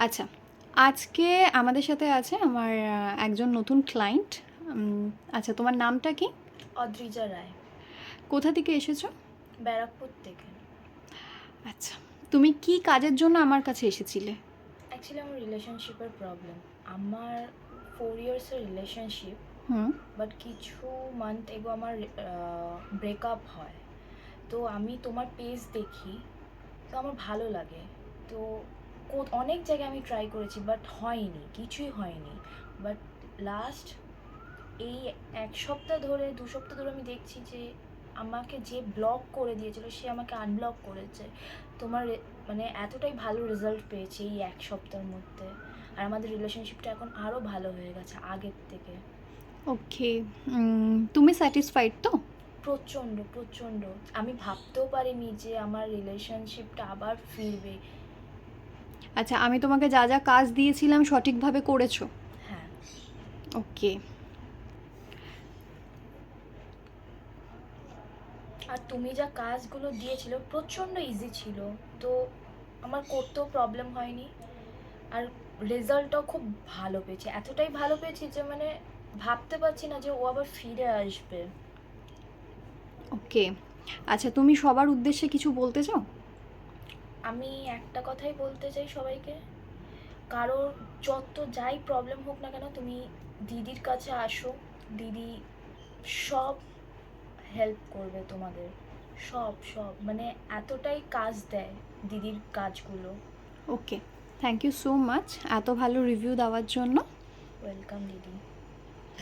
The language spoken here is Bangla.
আচ্ছা আজকে আমাদের সাথে আছে আমার একজন নতুন ক্লায়েন্ট আচ্ছা তোমার নামটা কি? অদ্রিজা রায়। কোথা থেকে এসেছ? ব্যারাকপুর থেকে। আচ্ছা তুমি কি কাজের জন্য আমার কাছে এসেছিলে? অ্যাকচুয়ালি আমার রিলেশনশিপের প্রবলেম আমার ফোর ইয়ার্সের রিলেশনশিপ হুম। বাট কিছু মান্থ এগো আমার ব্রেকআপ হয়। তো আমি তোমার পেজ দেখি তো আমার ভালো লাগে। তো অনেক জায়গায় আমি ট্রাই করেছি বাট হয়নি কিছুই হয়নি। বাট লাস্ট এই এক সপ্তাহ ধরে দু সপ্তাহ ধরে আমি দেখছি যে আমাকে যে ব্লক করে দিয়েছিল সে আমাকে আনব্লক করেছে। তোমার মানে এতটাই ভালো রেজাল্ট পেয়েছে এই এক সপ্তাহের মধ্যে। আর আমাদের রিলেশনশিপটা এখন আরও ভালো হয়ে গেছে আগের থেকে। ওকে তুমি স্যাটিসফাইড তো? প্রচণ্ড প্রচণ্ড। আমি ভাবতেও পারিনি যে আমার রিলেশনশিপটা আবার ফিরবে। আচ্ছা আমি তোমাকে যা যা কাজ দিয়েছিলাম সঠিকভাবে করেছ? হ্যাঁ। ওকে। আর তুমি যা কাজগুলো দিয়েছিল প্রচণ্ড ইজি ছিল তো আমার করতেও প্রবলেম হয়নি। আর রেজাল্টটাও খুব ভালো পেয়েছি এতটাই ভালো পেয়েছি যে মানে ভাবতে পারছি না যে ও আবার ফিরে আসবে। ওকে। আচ্ছা তুমি সবার উদ্দেশ্যে কিছু বলতে চাও? আমি একটা কথাই বলতে চাই সবাইকে। কারোর যত যাই প্রবলেম হোক না কেন তুমি দিদির কাছে আসো। দিদি সব হেল্প করবে তোমাদের। সব সব। মানে এতটাই কাজ দেয় দিদির কাজগুলো। Okay thank you so much এত ভালো রিভিউ দেওয়ার জন্য। ওয়েলকাম দিদি।